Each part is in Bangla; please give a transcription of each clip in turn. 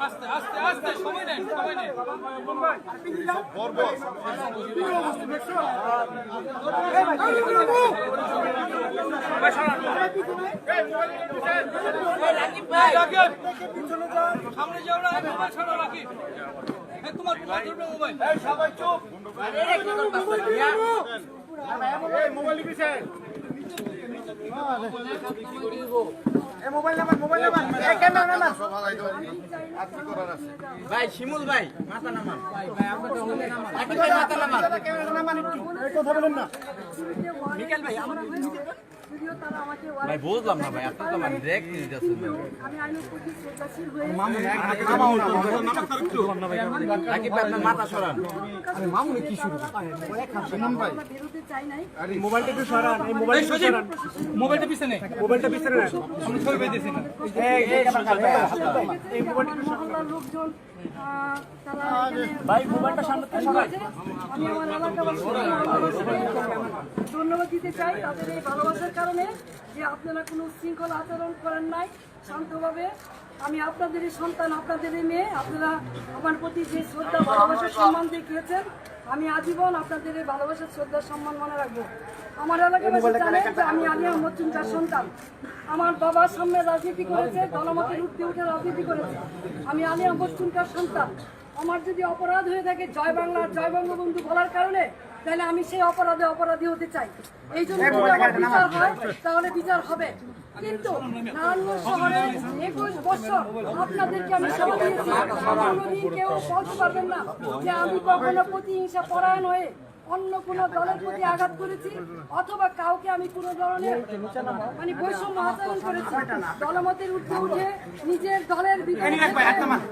আস্তে আস্তে আস্তে সময় নেন সময় নেন রাকিব সামনে যাও না মোবাইল ছাড়ো রাকিব। তোমার মোবাইল ধরবে মোবাইল। সবাই চুপ। ভাই শিমুল ভাই মাথা নামান। মাথা নামান। মিকেল ভাই আমার ভাই বুঝলাম না ভাই আপনার তো মানে দেখ দিতেছেন আমি আইনের প্রতি শ্রদ্ধাশীল হয়ে রাকিব ভাই আপনার মাথা সরান মামুনি কি শুরু বেরোতে মোবাইলটা একটু সরান এই মোবাইলটা পিছনে মোবাইলটা পিছনে রাখ আমি ছবি পেয়েছি না এই মোবাইলটা আমার মহল্লার লোকজন তারা আমি আমার ধন্যবাদ দিতে চাই তাদের এই ভালোবাসার কারণে যে আপনারা কোনো শৃঙ্খলা আচরণ করেন নাই শান্তভাবে। আমি আপনাদেরই সন্তান আপনাদেরই মেয়ে, আপনারা আমার প্রতি যে শ্রদ্ধা ভালোবাসার সম্মান দেখিয়েছেন, আমি আজীবন আপনাদের এই ভালোবাসার শ্রদ্ধা সম্মান মনে রাখব। আমার এলাকাবাসী জানে যে আমি আলিয়া মজুমদার সন্তান। আমার বাবা সামনে রাজনীতি করেছে গণমতের উঠতে উঠে রাজনীতি করেছে। আমি আলিয়া মজুমদার সন্তান। আমার যদি অপরাধ হয়ে থাকে জয় বাংলা জয় বঙ্গবন্ধু বলার কারণে তাহলে আমি সেই অপরাধে অপরাধী হতে চাই। এই জন্য বিচার হয় তাহলে বিচার হবে। কিন্তু নারায়ণগঞ্জ শহরে একুশ বছর আপনাদেরকে আমি দিয়েছি। কোনোদিন কেউ বলতে পারবেন না যে আমি কখনো প্রতিহিংসা পরায়ণ হয়ে অন্য কোনো দলের প্রতি আঘাত করেছি অথবা কাউকে আমি কোনো ধরনের মানে বৈষম্য আচরণ করেছি। দলমতের উঠে উঠে নিজের দলের বিপক্ষে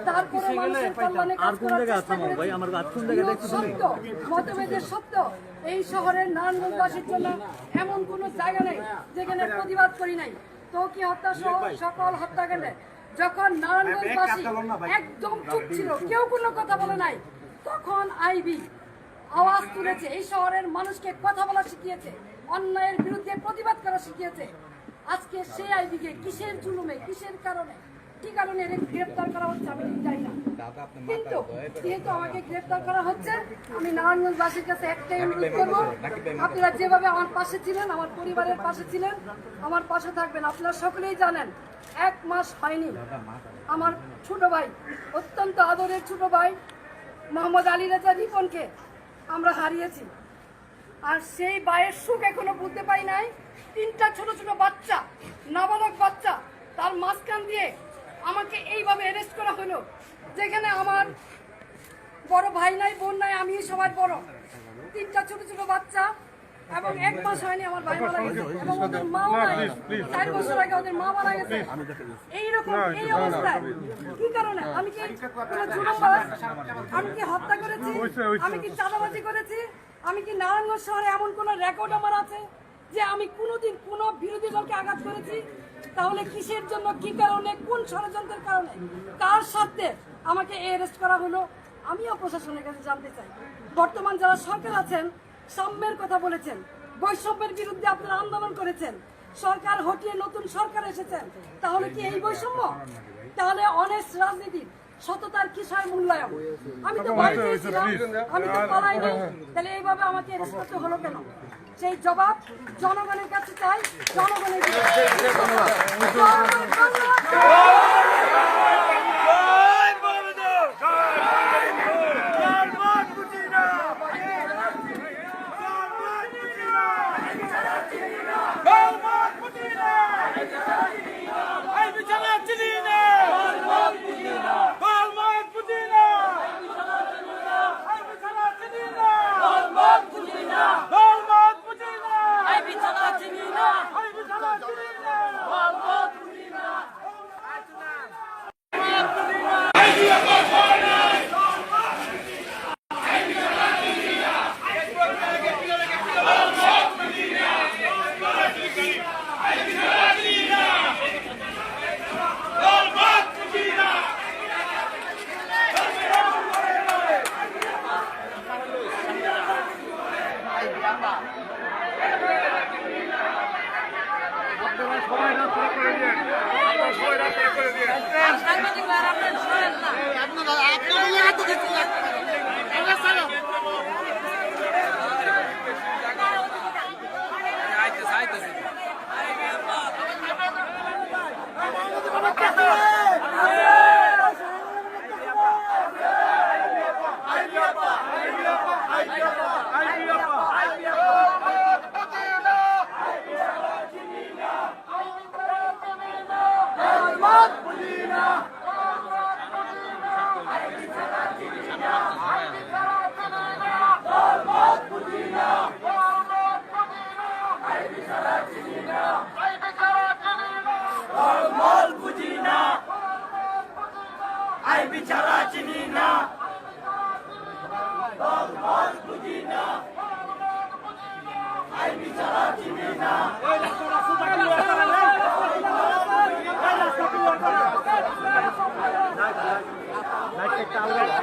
তারপরে মানুষের কল্যাণে কাজ করার চেষ্টা করেছি। সত্য মতভেদের সত্য। এই শহরের নারায়ণগঞ্জবাসীর জন্য এমন কোনো জায়গা নেই যেখানে প্রতিবাদ করি নাই। তো কি হত্যা সহ সকল হত্যাকাণ্ডে যখন নারায়ণগঞ্জবাসী একদম চুপ ছিল কেউ কোনো কথা বলে নাই তখন আইবি আওয়াজ তুলেছে। এই শহরের মানুষকে কথা বলা শিখিয়েছে অন্যায়ের বিরুদ্ধে প্রতিবাদ করা শিখিয়েছে। আজকে সেই আইবিকে কিসের জুলুমে কিসের কারণে কি কারণে গ্রেফতার করা হচ্ছে আমি জানি না। কিন্তু যেহেতু আমাকে গ্রেফতার করা হচ্ছে আমি নারায়ণগঞ্জবাসীর কাছে একটাই অনুরোধ করব আপনারা যেভাবে আমার পাশে ছিলেন আমার পরিবারের পাশে ছিলেন আমার পাশে থাকবেন। আপনারা সকলেই জানেন এক মাস হয়নি। আমার ছোট ভাই অত্যন্ত আদরের ছোট ভাই মোহাম্মদ আলী রেজা রিপনকে আমরা হারিয়েছি। আর সেই বায়ের সুখ এখনও বুঝতে পাই নাই। তিনটা ছোট ছোট বাচ্চা, নাবালক বাচ্চা, তার মাঝখান দিয়ে আমাকে এইভাবে অ্যারেস্ট করা হলো, যেখানে আমার বড় ভাই নাই, বোন নাই আমি সবার বড়। তিনটা ছোট ছোট বাচ্চা এবং এক মাস হয়নি আমার ভাই মারা গেছে এবং ওদের নাই চার বছর আগে ওদের মা মারা গেছে এইরকম এই অবস্থায় কি কারণে আমি কি আমি কি হত্যা করেছি আমি কি চাঁদাবাজি করেছি আমি কি নারায়ণগঞ্জ শহরে এমন কোন রেকর্ড আমার আছে যে আমি কোনোদিন কোনো বিরোধী দলকে আঘাত করেছি তাহলে কিসের জন্য কি কারণে কোন ষড়যন্ত্রের কারণে কার স্বার্থে আমাকে অ্যারেস্ট করা হলো আমিও প্রশাসনের কাছে জানতে চাই বর্তমান যারা সরকার আছেন সাম্যের কথা বলেছেন। বৈষম্যের বিরুদ্ধে আপনারা আন্দোলন করেছেন। সরকার হটিয়ে নতুন সরকার এসেছেন। তাহলে কি এই বৈষম্য? তাহলে অনেস্ট রাজনীতির সততার কিসের মূল্যায়ন? আমি তো আমি তো পালাই নাই। তাহলে এইভাবে আমাকে অ্যারেস্ট হলো কেন? সেই জবাব জনগণের কাছে চাই। জনগণের Ay bir talatini na! Ay bir talatini na! Light আলাদা